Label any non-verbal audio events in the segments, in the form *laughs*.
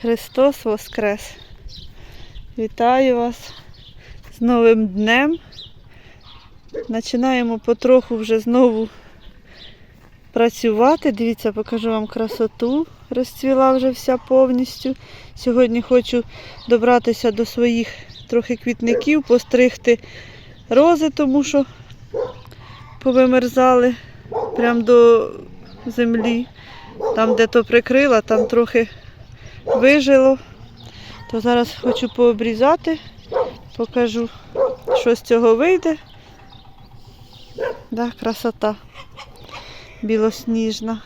Христос Воскрес! Вітаю вас з Новим днем. Починаємо потроху вже знову працювати. Дивіться, покажу вам красоту. Розцвіла вже вся повністю. Сьогодні хочу добратися до своїх трохи квітників, постригти рози, тому що повимерзали прямо до землі. Там, де то прикрила, там трохи вижило. То зараз хочу пообрізати, покажу, що з цього вийде. Да, красота білосніжна.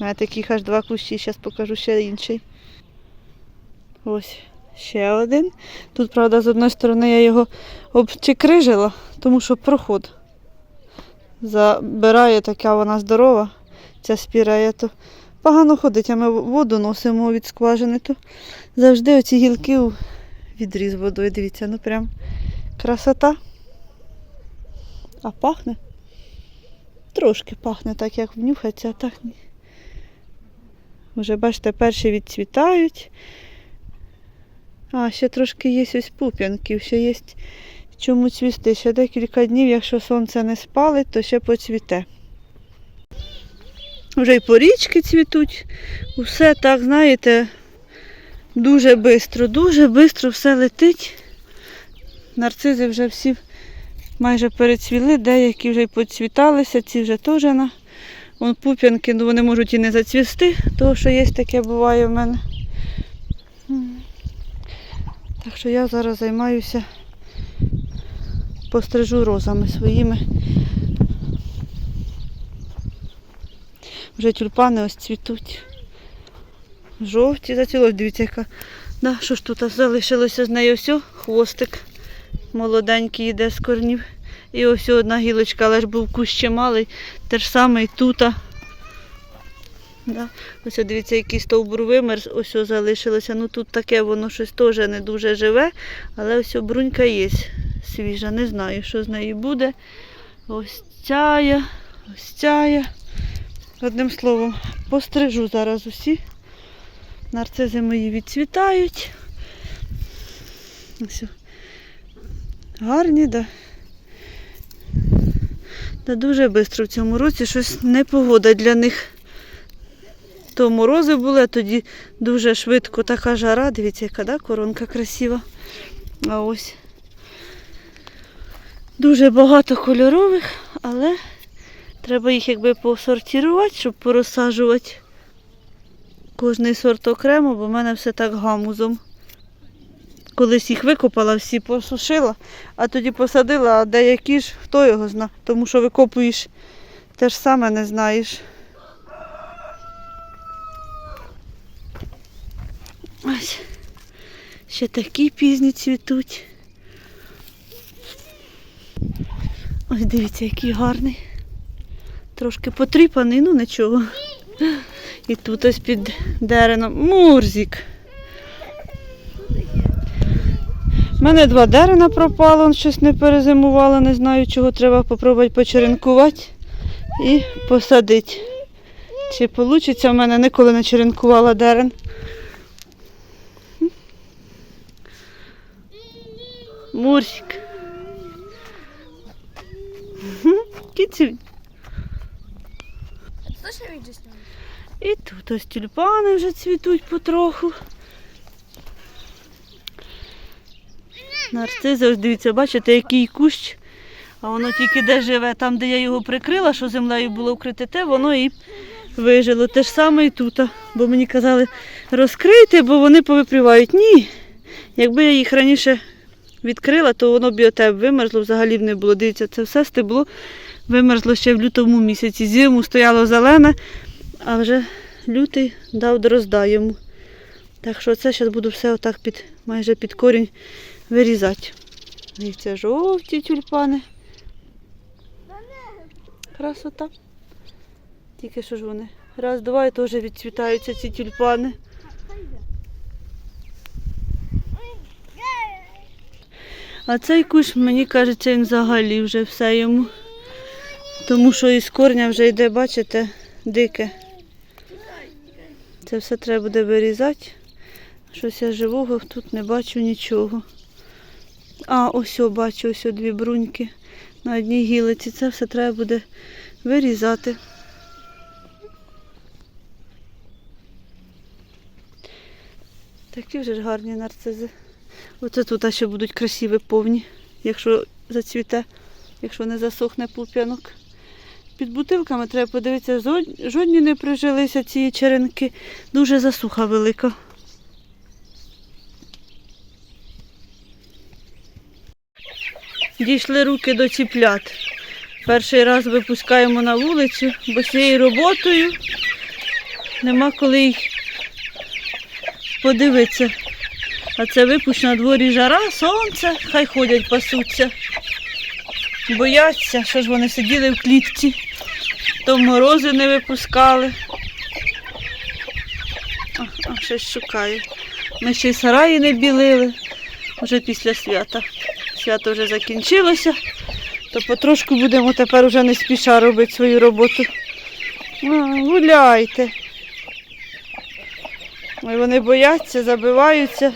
У таких аж два кущі, зараз покажу ще інший. Ось ще один. Тут, правда, з одної сторони я його обчекрижила, тому що проход забирає, така вона здорова, ця спірея, то погано ходить, а ми воду носимо від скважини, то завжди оці гілки у відріз водою. Дивіться, ну прям красота. А пахне? Трошки пахне так, як внюхаться, а так ні. Вже бачите, перші відцвітають. А, ще трошки є ось пуп'янків, ще є чому цвісти. Ще декілька днів, якщо сонце не спалить, то ще поцвіте. Вже й порічки цвітуть. Усе так, знаєте, дуже швидко, дуже швидко все летить. Нарцизи вже всі майже перецвіли, деякі вже й поцвіталися, ці вже теж на. Вон пуп'янки, ну вони можуть і не зацвісти, тому що є таке буває в мене. Так що я зараз займаюся, пострижу розами своїми. Вже тюльпани ось цвітуть. Жовті зацвіло. Дивіться, яка. Да, що ж тут залишилося з нею о, хвостик молоденький йде з корнів. І ось одна гілочка, але ж був кущ ще малий, те ж саме і тут. Да. Ось дивіться, який стовбур вимерз, ось залишилося. Ну тут таке воно щось теж не дуже живе, але ось брунька є свіжа. Не знаю, що з нею буде. Ось цяя, ось цяя. Одним словом, пострижу зараз усі. Нарцизи мої відцвітають. Ось. Гарні, да. Та дуже швидко в цьому році щось непогода для них. То морози були, а тоді дуже швидко така жара. Дивіться, яка да, коронка красива. А ось дуже багато кольорових, але треба їх якби посортувати, щоб порозсаджувати кожний сорт окремо, бо в мене все так гамузом. Колись їх викопала, всі посушила, а тоді посадила, а деякі ж хто його зна, тому що викопуєш те ж саме не знаєш. Ось. Ще такі пізні цвітуть. Ось дивіться, який гарний. Трошки потріпаний, ну нічого. І тут ось під деревом Мурзик. У мене два дерена пропало, он щось не перезимувало, не знаю чого. Треба попробувати почеренкувати і посадити. Чи вийде, в мене ніколи не черенкувала дерен. Мурсик. Кицю. І тут ось тюльпани вже цвітуть потроху. Нарцизи, ось дивіться, бачите, який кущ, а воно тільки де живе, там, де я його прикрила, що землею було вкрите, те, воно і вижило. Те ж саме і тут. Бо мені казали, розкрийте, бо вони повипрівають. Ні. Якби я їх раніше відкрила, то воно б і оте вимерзло, взагалі не було. Дивіться, це все стебло вимерзло ще в лютому місяці. Зиму стояло зелене, а вже лютий дав дрозда йому. Так що це зараз буду все отак під, майже під корінь вирізати. Дивіться, жовті тюльпани. Красота. Тільки що ж вони. Раз, два і теж відцвітаються ці тюльпани. А цей кущ, мені кажеться, він взагалі вже все йому. Тому що із корня вже йде, бачите, дике. Це все треба буде вирізати. Щось я живого тут не бачу нічого. А, ось о, бачу, ось о, дві бруньки на одній гілиці. Це все треба буде вирізати. Такі вже ж гарні нарцизи. Оце тут ще будуть красиві повні, якщо зацвіте, якщо не засохне пуп'янок. Під бутилками треба подивитися, жодні не прижилися ці черенки. Дуже засуха велика. Дійшли руки до ціплят. Перший раз випускаємо на вулицю, бо цією роботою нема коли їх подивитися. А це випущ на дворі жара, сонце, хай ходять, пасуться. Бояться, що ж вони сиділи в клітці, то морози не випускали. А, а щось шукає. Ми ще й сараї не білили вже після свята. Свято вже закінчилося, то потрошку будемо тепер уже не спіша робити свою роботу. А, гуляйте. Вони бояться, забиваються.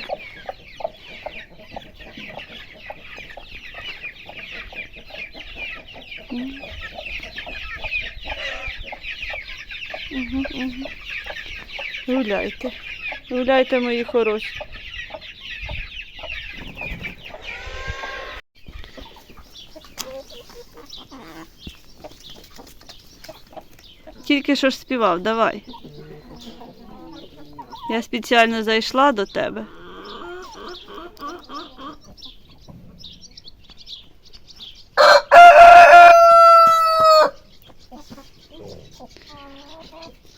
Гуляйте. Гуляйте, мої хороші. Тільки що ж співав, давай. Я спеціально зайшла до тебе.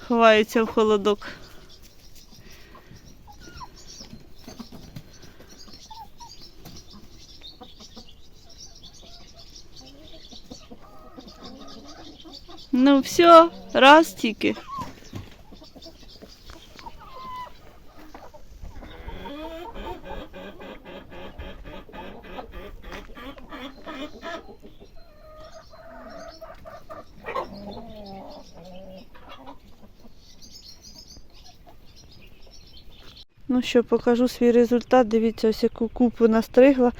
Ховається в холодок. Ну все, раз тільки. Ну що, покажу свій результат. Дивіться, ось яку купу настригла,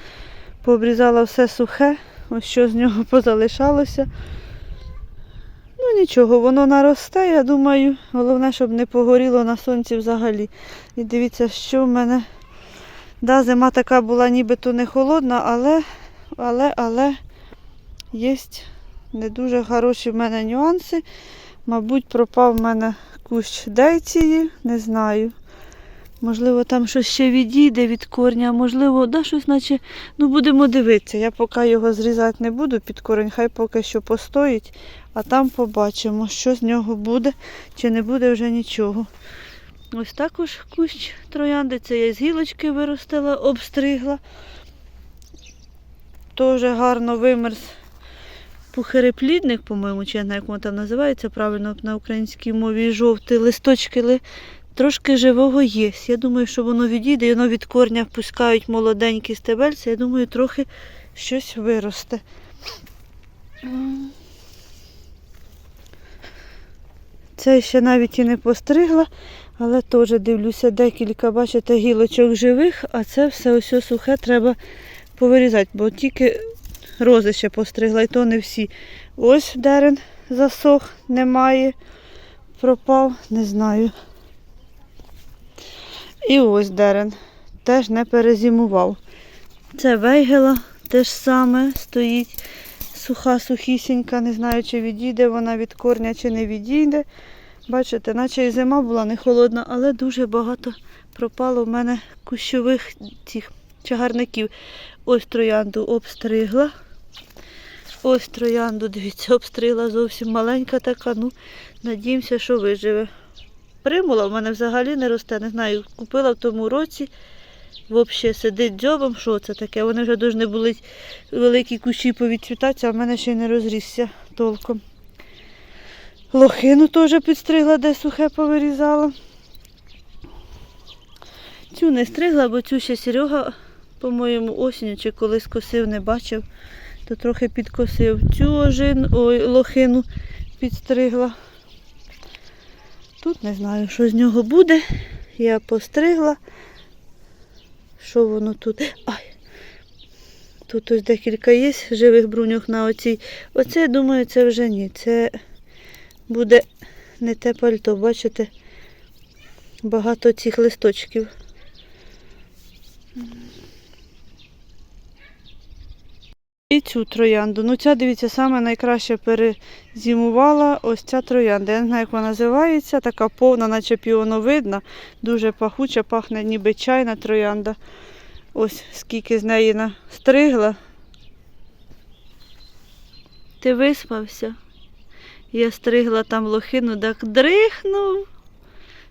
пообрізала все сухе, ось що з нього *laughs* позалишалося. Нічого, воно наросте, я думаю. Головне, щоб не погоріло на сонці взагалі. І дивіться, що в мене. Да, зима така була нібито не холодна, але, але, але є не дуже хороші в мене нюанси. Мабуть, пропав в мене кущ дейції, не знаю. Можливо, там щось ще відійде від корня, можливо, да, щось наче. Ну, будемо дивитися. Я поки його зрізати не буду під корень, хай поки що постоїть, а там побачимо, що з нього буде, чи не буде вже нічого. Ось також кущ троянди, це я з гілочки виростила, обстригла. Теж гарно вимерз пухиреплідник, по-моєму, чи я знаю, як воно там називається правильно на українській мові, жовті листочки ли- трошки живого є. Я думаю, що воно відійде, і воно від корня пускають молоденькі стебельці. Я думаю, трохи щось виросте. Це ще навіть і не постригла, але теж дивлюся, декілька, бачите, гілочок живих, а це все ось сухе треба повирізати, бо тільки рози ще постригла, і то не всі. Ось дерен засох, немає, пропав, не знаю. І ось дерен теж не перезимував. Це вейгела теж саме стоїть. Суха, сухісінька, не знаю, чи відійде вона від корня, чи не відійде. Бачите, наче і зима була не холодна, але дуже багато пропало в мене кущових цих чагарників. Ось троянду обстригла. Ось троянду, дивіться, обстригла зовсім маленька така. Ну, надіємося, що виживе. Примула в мене взагалі не росте, не знаю, купила в тому році. Взагалі сидить дзьобом, що це таке? Вони вже повинні були великі кущі повідцвітатися, а в мене ще й не розрісся толком. Лохину теж підстригла, де сухе повирізала. Цю не стригла, бо цю ще Серега, по-моєму, осінню чи колись косив, не бачив, то трохи підкосив. Цю ожин, ой, лохину підстригла. Тут не знаю, що з нього буде. Я постригла, Що воно тут? Ай! Тут ось декілька є живих бруньок на оцій. Оце, я думаю, це вже ні. Це буде не те пальто, бачите? Багато цих листочків. І цю троянду. Ну, ця, дивіться, саме найкраще перезимувала ось ця троянда. Я не знаю, як вона називається, така повна, наче піоновидна, дуже пахуча, пахне ніби чайна троянда. Ось скільки з неї настригла. Ти виспався? Я стригла там лохину, так дрихнув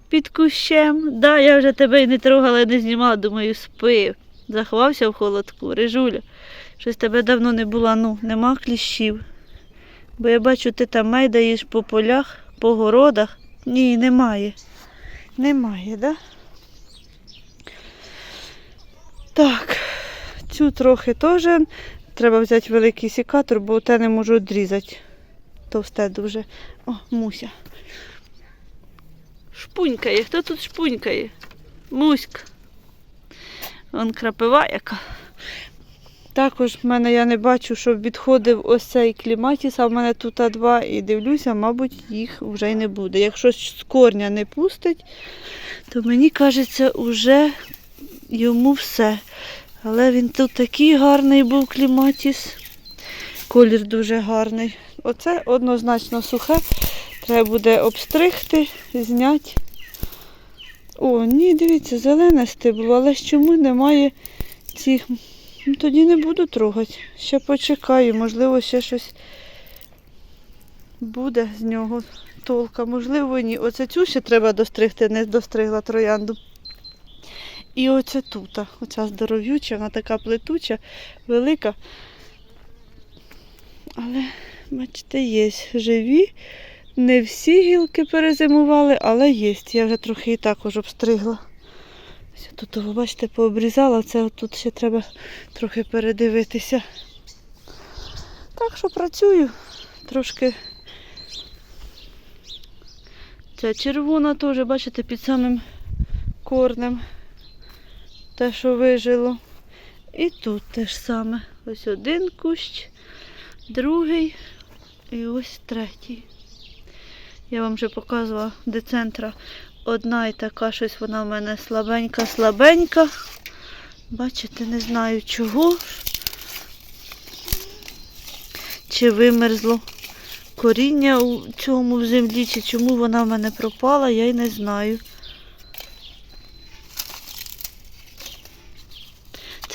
під кущем. Да, я вже тебе і не трогала, і не знімала, думаю, спи. Заховався в холодку, рижуля. Щось тебе давно не було, ну, нема кліщів. Бо я бачу, ти там майдаєш по полях, по городах. Ні, немає. Немає, да? Так, цю трохи теж треба взяти великий сікатор, бо те не можу відрізати. Товсте дуже. О, муся. Шпунькає. Хто тут шпунькає? Муська. Вон крапива яка. Також в мене я не бачу, щоб відходив ось цей кліматіс, а в мене тут два і дивлюся, мабуть, їх вже й не буде. Якщо з корня не пустить, то мені кажеться, вже йому все. Але він тут такий гарний був кліматіс. Колір дуже гарний. Оце однозначно сухе. Треба буде обстригти, зняти. О, ні, дивіться, зелене стебло, але чому немає цих. Тоді не буду трогати. Ще почекаю, можливо, ще щось буде з нього толка. Можливо, ні. Оце цю ще треба достригти, не достригла троянду. І оце тут, оця здоров'юча, вона така плетуча, велика. Але, бачите, є живі. Не всі гілки перезимували, але є. Я вже трохи і також обстригла. Тут, ви бачите, пообрізала, це тут ще треба трохи передивитися. Так що працюю. Трошки ця червона теж, бачите, під самим корнем. Те, що вижило. І тут те ж саме. Ось один кущ, другий і ось третій. Я вам вже показувала де центра одна і така щось вона в мене слабенька-слабенька. Бачите, не знаю чого. Чи вимерзло коріння у цьому в землі, чи чому вона в мене пропала, я й не знаю.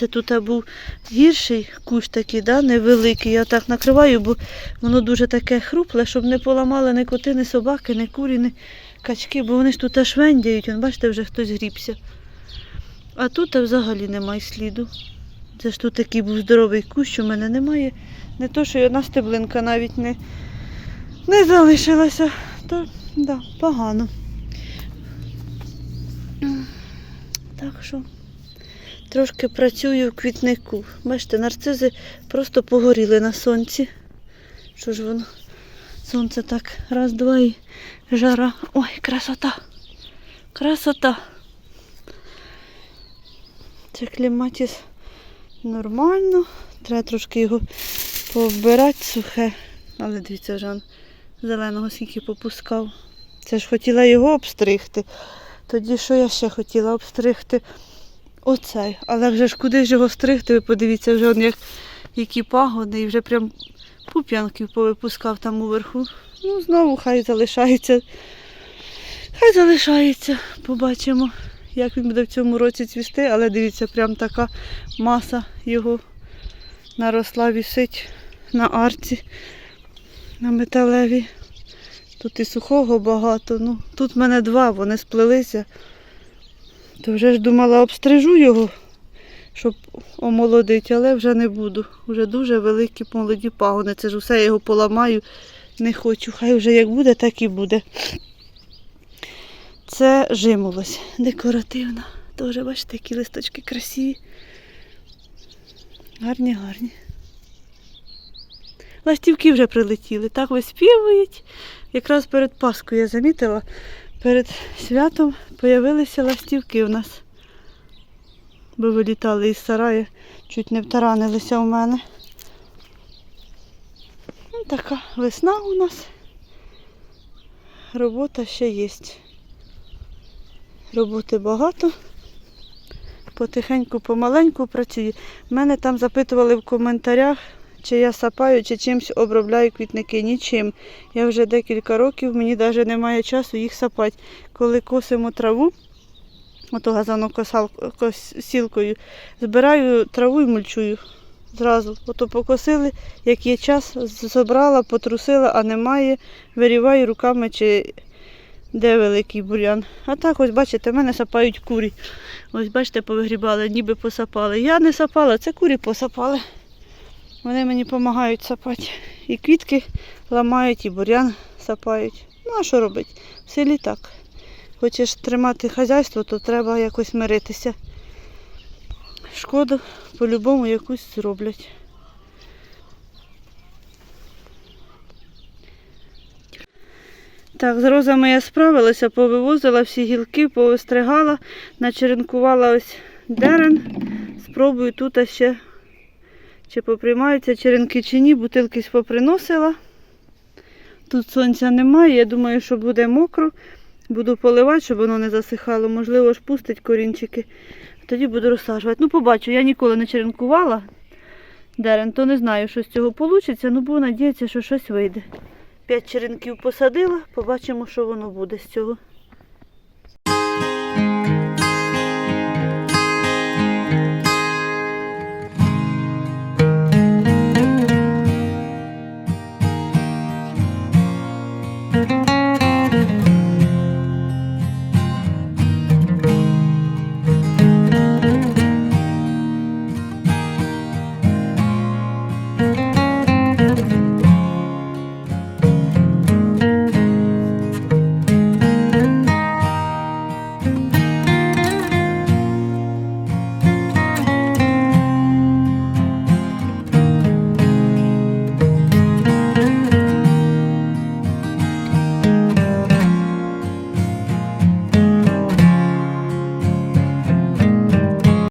Це тут був гірший кущ такий, да, невеликий. Я так накриваю, бо воно дуже таке хрупле, щоб не поламали ні коти, ні собаки, ні курі, ні качки, бо вони ж тут аж вендяють, бачите, вже хтось грібся. А тут взагалі немає сліду. Це ж тут такий був здоровий кущ, у мене немає. Не то, що й одна стеблинка навіть не, не залишилася. То да, погано. Так що трошки працюю в квітнику. Бачите, нарцизи просто погоріли на сонці. Що ж воно? Сонце так раз, два і жара. Ой, красота. Красота. Це кліматіс нормально. Треба трошки його повбирати сухе. Але дивіться, вже зеленого скільки попускав. Це ж хотіла його обстригти. Тоді що я ще хотіла обстригти? Оцей. Але вже ж куди ж його стригти, ви подивіться, вже як які пагони і вже прям пуп'янків повипускав там уверху. Ну, знову хай залишається. Хай залишається. Побачимо, як він буде в цьому році цвісти, але дивіться, прям така маса його наросла, вісить на арці, на металевій. Тут і сухого багато. Ну, тут в мене два, вони сплелися. То вже ж думала, обстрижу його, щоб омолодити, але вже не буду. Вже дуже великі молоді пагони. Це ж усе я його поламаю. Не хочу. Хай вже як буде, так і буде. Це жимолось декоративна. Теж, бачите, які листочки красиві. Гарні, гарні. Ластівки вже прилетіли, так виспівують. Якраз перед Паскою я замітила, перед святом появилися ластівки у нас. бо вилітали із сараю, чуть не втаранилися у мене. Ну, така весна у нас. Робота ще є. Роботи багато. Потихеньку, помаленьку працюю. Мене там запитували в коментарях, чи я сапаю, чи чимось обробляю квітники. Нічим. Я вже декілька років, мені навіть немає часу їх сапати. Коли косимо траву, ото газонокосілкою, збираю траву і мульчую. Зразу. Ото покосили, як є час, забрала, потрусила, а немає, виріваю руками чи де великий бур'ян. А так, ось бачите, в мене сапають курі. Ось бачите, повигрібали, ніби посапали. Я не сапала, це курі посапали. Вони мені допомагають сапати. І квітки ламають, і бур'ян сапають. Ну а що робити? В селі так. Хочеш тримати хазяйство, то треба якось миритися. Шкоду по-любому якусь зроблять. Так, з розами я справилася, повивозила всі гілки, повистригала, начеренкувала ось дерен. Спробую тут ще, чи поприймаються черенки чи ні, бутилки поприносила. Тут сонця немає, я думаю, що буде мокро. Буду поливати, щоб воно не засихало. Можливо, ж пустить корінчики. Тоді буду розсаджувати. Ну, побачу, я ніколи не черенкувала дерен, то не знаю, що з цього вийде, ну буду надіятися, що щось вийде. П'ять черенків посадила, побачимо, що воно буде з цього.